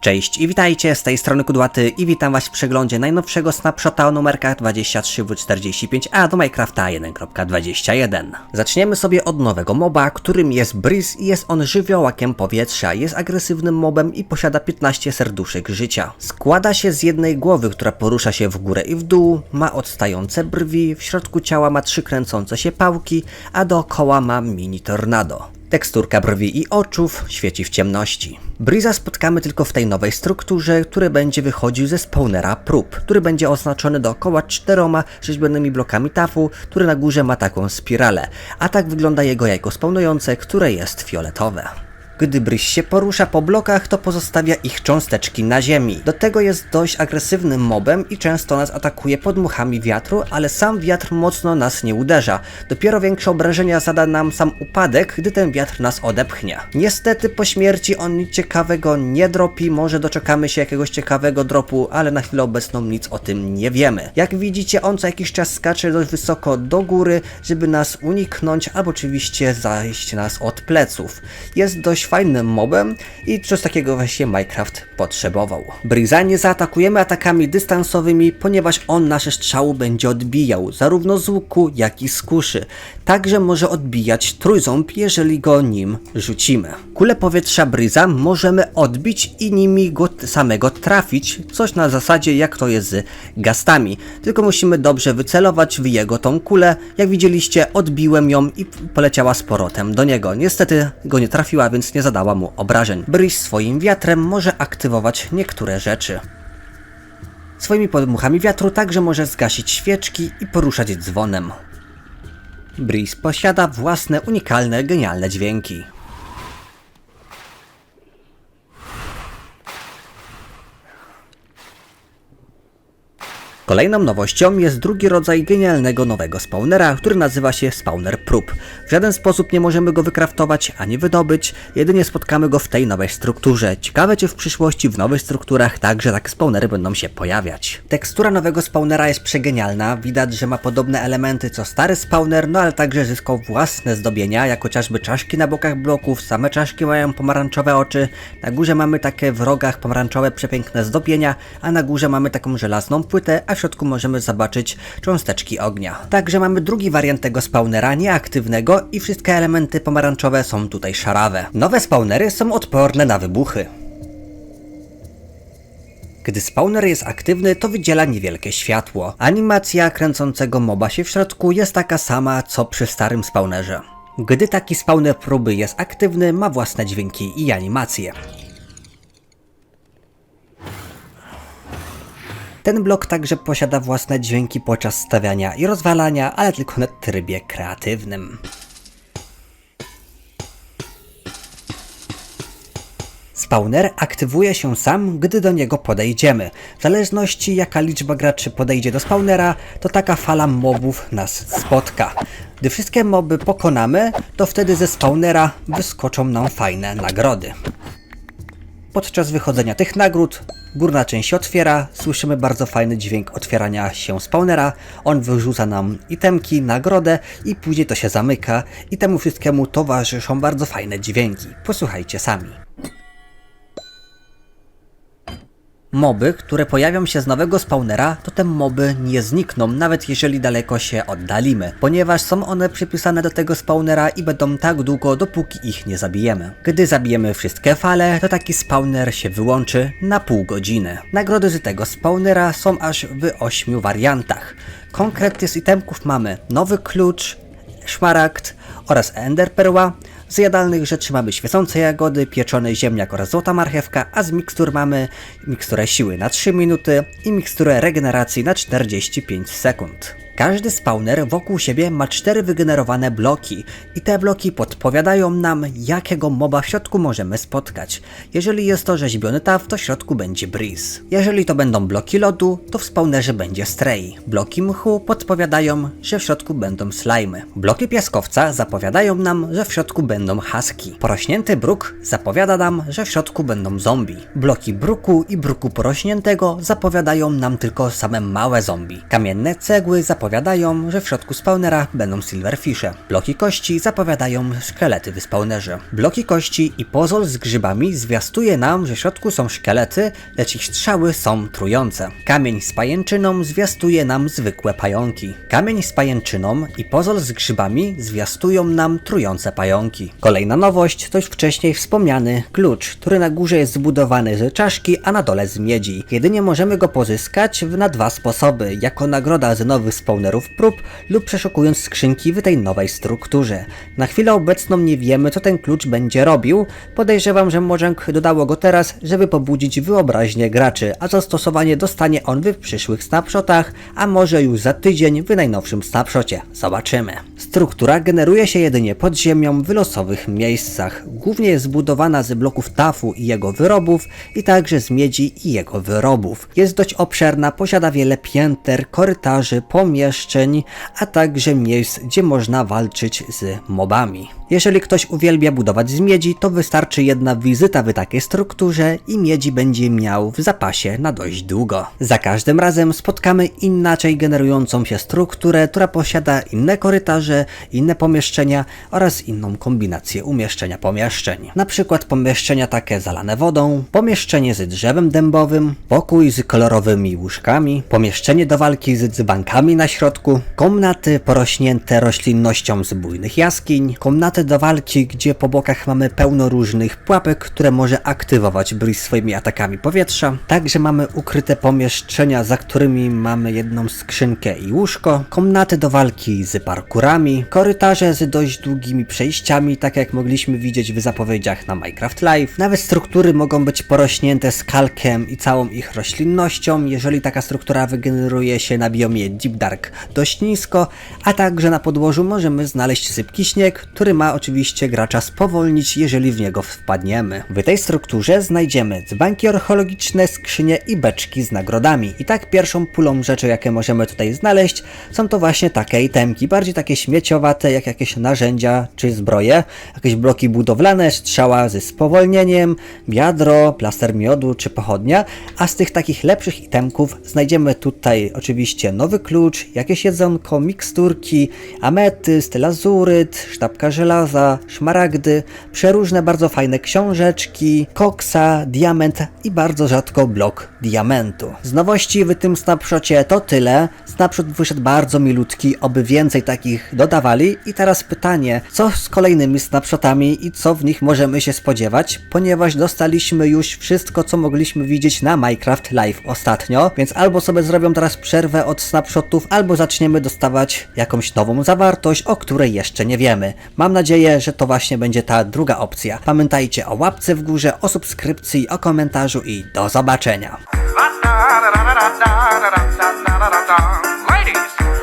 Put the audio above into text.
Cześć i witajcie, z tej strony Kudłaty i witam was w przeglądzie najnowszego snapshota o numerkach 23W45A do Minecrafta 1.21. Zaczniemy sobie od nowego moba, którym jest Breeze i jest on żywiołakiem powietrza, jest agresywnym mobem i posiada 15 serduszek życia. Składa się z jednej głowy, która porusza się w górę i w dół, ma odstające brwi, w środku ciała ma trzy kręcące się pałki, a dookoła ma mini tornado. Teksturka brwi i oczów świeci w ciemności. Breeza spotkamy tylko w tej nowej strukturze, który będzie wychodził ze spawnera prób, który będzie oznaczony dookoła czteroma rzeźbionymi blokami tafu, który na górze ma taką spiralę, a tak wygląda jego jajko spawnujące, które jest fioletowe. Gdy bryś się porusza po blokach, to pozostawia ich cząsteczki na ziemi. Do tego jest dość agresywnym mobem i często nas atakuje podmuchami wiatru, ale sam wiatr mocno nas nie uderza. Dopiero większe obrażenia zada nam sam upadek, gdy ten wiatr nas odepchnie. Niestety po śmierci on nic ciekawego nie dropi, może doczekamy się jakiegoś ciekawego dropu, ale na chwilę obecną nic o tym nie wiemy. Jak widzicie, on co jakiś czas skacze dość wysoko do góry, żeby nas uniknąć, albo oczywiście zajść nas od pleców. Jest dość fajnym mobem i coś takiego właśnie Minecraft potrzebował. Breeza nie zaatakujemy atakami dystansowymi, ponieważ on nasze strzały będzie odbijał, zarówno z łuku, jak i z kuszy. Także może odbijać trójząb, jeżeli go nim rzucimy. Kule powietrza Breeza możemy odbić i nimi go samego trafić, coś na zasadzie jak to jest z gastami. Tylko musimy dobrze wycelować w jego tą kulę. Jak widzieliście, odbiłem ją i poleciała z powrotem do niego. Niestety go nie trafiła, więc nie zadała mu obrażeń. Breeze swoim wiatrem może aktywować niektóre rzeczy. Swoimi podmuchami wiatru także może zgasić świeczki i poruszać dzwonem. Breeze posiada własne unikalne, genialne dźwięki. Kolejną nowością jest drugi rodzaj genialnego nowego spawnera, który nazywa się spawner prób. W żaden sposób nie możemy go wykraftować ani wydobyć, jedynie spotkamy go w tej nowej strukturze. Ciekawe czy w przyszłości w nowych strukturach także takie spawnery będą się pojawiać. Tekstura nowego spawnera jest przegenialna, widać, że ma podobne elementy co stary spawner, no ale także zyskał własne zdobienia, jak chociażby czaszki na bokach bloków, same czaszki mają pomarańczowe oczy, na górze mamy takie w rogach pomarańczowe przepiękne zdobienia, a na górze mamy taką żelazną płytę, a środku możemy zobaczyć cząsteczki ognia. Także mamy drugi wariant tego spawnera, nieaktywnego i wszystkie elementy pomarańczowe są tutaj szarawe. Nowe spawnery są odporne na wybuchy. Gdy spawner jest aktywny, to wydziela niewielkie światło. Animacja kręcącego moba się w środku jest taka sama, co przy starym spawnerze. Gdy taki spawner próby jest aktywny, ma własne dźwięki i animacje. Ten blok także posiada własne dźwięki podczas stawiania i rozwalania, ale tylko na trybie kreatywnym. Spawner aktywuje się sam, gdy do niego podejdziemy. W zależności jaka liczba graczy podejdzie do spawnera, to taka fala mobów nas spotka. Gdy wszystkie moby pokonamy, to wtedy ze spawnera wyskoczą nam fajne nagrody. Podczas wychodzenia tych nagród górna część się otwiera, słyszymy bardzo fajny dźwięk otwierania się spawnera, on wyrzuca nam itemki, nagrodę i później to się zamyka i temu wszystkiemu towarzyszą bardzo fajne dźwięki. Posłuchajcie sami. Moby, które pojawią się z nowego spawnera, to te moby nie znikną, nawet jeżeli daleko się oddalimy, ponieważ są one przypisane do tego spawnera i będą tak długo, dopóki ich nie zabijemy. Gdy zabijemy wszystkie fale, to taki spawner się wyłączy na pół godziny. Nagrody z tego spawnera są aż w 8 wariantach. Konkretnie z itemków mamy nowy klucz, szmaragd oraz enderperła, z jadalnych rzeczy mamy świecące jagody, pieczony ziemniak oraz złota marchewka, a z mikstur mamy miksturę siły na 3 minuty i miksturę regeneracji na 45 sekund. Każdy spawner wokół siebie ma cztery wygenerowane bloki i te bloki podpowiadają nam, jakiego moba w środku możemy spotkać. Jeżeli jest to rzeźbiony taf, to w środku będzie breeze. Jeżeli to będą bloki lodu, to w spawnerze będzie stray. Bloki mchu podpowiadają, że w środku będą slimy. Bloki piaskowca zapowiadają nam, że w środku będą husky. Porośnięty bruk zapowiada nam, że w środku będą zombie. Bloki bruku i bruku porośniętego zapowiadają nam tylko same małe zombie. Kamienne cegły zapowiadają zapowiadają, że w środku spawnera będą silverfishe. Bloki kości zapowiadają szkielety w spawnerze. Bloki kości i pozol z grzybami zwiastuje nam, że w środku są szkielety, lecz ich strzały są trujące. Kamień z pajęczyną zwiastuje nam zwykłe pająki. Kamień z pajęczyną i pozol z grzybami zwiastują nam trujące pająki. Kolejna nowość to już wcześniej wspomniany klucz, który na górze jest zbudowany z czaszki, a na dole z miedzi. Jedynie możemy go pozyskać na dwa sposoby, jako nagroda z nowych spawnerów prób lub przeszukując skrzynki w tej nowej strukturze. Na chwilę obecną nie wiemy, co ten klucz będzie robił. Podejrzewam, że Mojang dodało go teraz, żeby pobudzić wyobraźnię graczy, a zastosowanie dostanie on w przyszłych snapshotach, a może już za tydzień w najnowszym snapshocie. Zobaczymy. Struktura generuje się jedynie pod ziemią w losowych miejscach. Głównie jest zbudowana z bloków tafu i jego wyrobów i także z miedzi i jego wyrobów. Jest dość obszerna, posiada wiele pięter, korytarzy, pomieszczeń, a także miejsc, gdzie można walczyć z mobami. Jeżeli ktoś uwielbia budować z miedzi, to wystarczy jedna wizyta w takiej strukturze i miedzi będzie miał w zapasie na dość długo. Za każdym razem spotkamy inaczej generującą się strukturę, która posiada inne korytarze, inne pomieszczenia oraz inną kombinację umieszczenia pomieszczeń. Na przykład pomieszczenia takie zalane wodą, pomieszczenie z drzewem dębowym, pokój z kolorowymi łóżkami, pomieszczenie do walki z dzbankami na środku, komnaty porośnięte roślinnością z bujnych jaskiń, komnaty do walki, gdzie po bokach mamy pełno różnych pułapek, które może aktywować Breeze swoimi atakami powietrza. Także mamy ukryte pomieszczenia, za którymi mamy jedną skrzynkę i łóżko, komnaty do walki z parkurami, korytarze z dość długimi przejściami, tak jak mogliśmy widzieć w zapowiedziach na Minecraft Live. Nawet struktury mogą być porośnięte skalkiem i całą ich roślinnością, jeżeli taka struktura wygeneruje się na biomie Deep Dark dość nisko, a także na podłożu możemy znaleźć sypki śnieg, który ma oczywiście gracza spowolnić, jeżeli w niego wpadniemy. W tej strukturze znajdziemy dzbanki archeologiczne, skrzynie i beczki z nagrodami. I tak pierwszą pulą rzeczy, jakie możemy tutaj znaleźć, są to właśnie takie itemki, bardziej takie śmieciowate, jak jakieś narzędzia czy zbroje, jakieś bloki budowlane, strzała ze spowolnieniem, wiadro, plaster miodu czy pochodnia, a z tych takich lepszych itemków znajdziemy tutaj oczywiście nowy klucz, jakieś jedzonko, miksturki, ametyst, lazuryt, sztabka żelaza, szmaragdy, przeróżne bardzo fajne książeczki, koksa, diament i bardzo rzadko blok diamentu. Z nowości w tym snapshocie to tyle. Snapshot wyszedł bardzo milutki, oby więcej takich dodawali. I teraz pytanie, co z kolejnymi snapshotami i co w nich możemy się spodziewać, ponieważ dostaliśmy już wszystko, co mogliśmy widzieć na Minecraft Live ostatnio, więc albo sobie zrobią teraz przerwę od snapshotów, albo zaczniemy dostawać jakąś nową zawartość, o której jeszcze nie wiemy. Mam nadzieję, że to właśnie będzie ta druga opcja. Pamiętajcie o łapce w górze, o subskrypcji, o komentarzu i do zobaczenia. Ladies.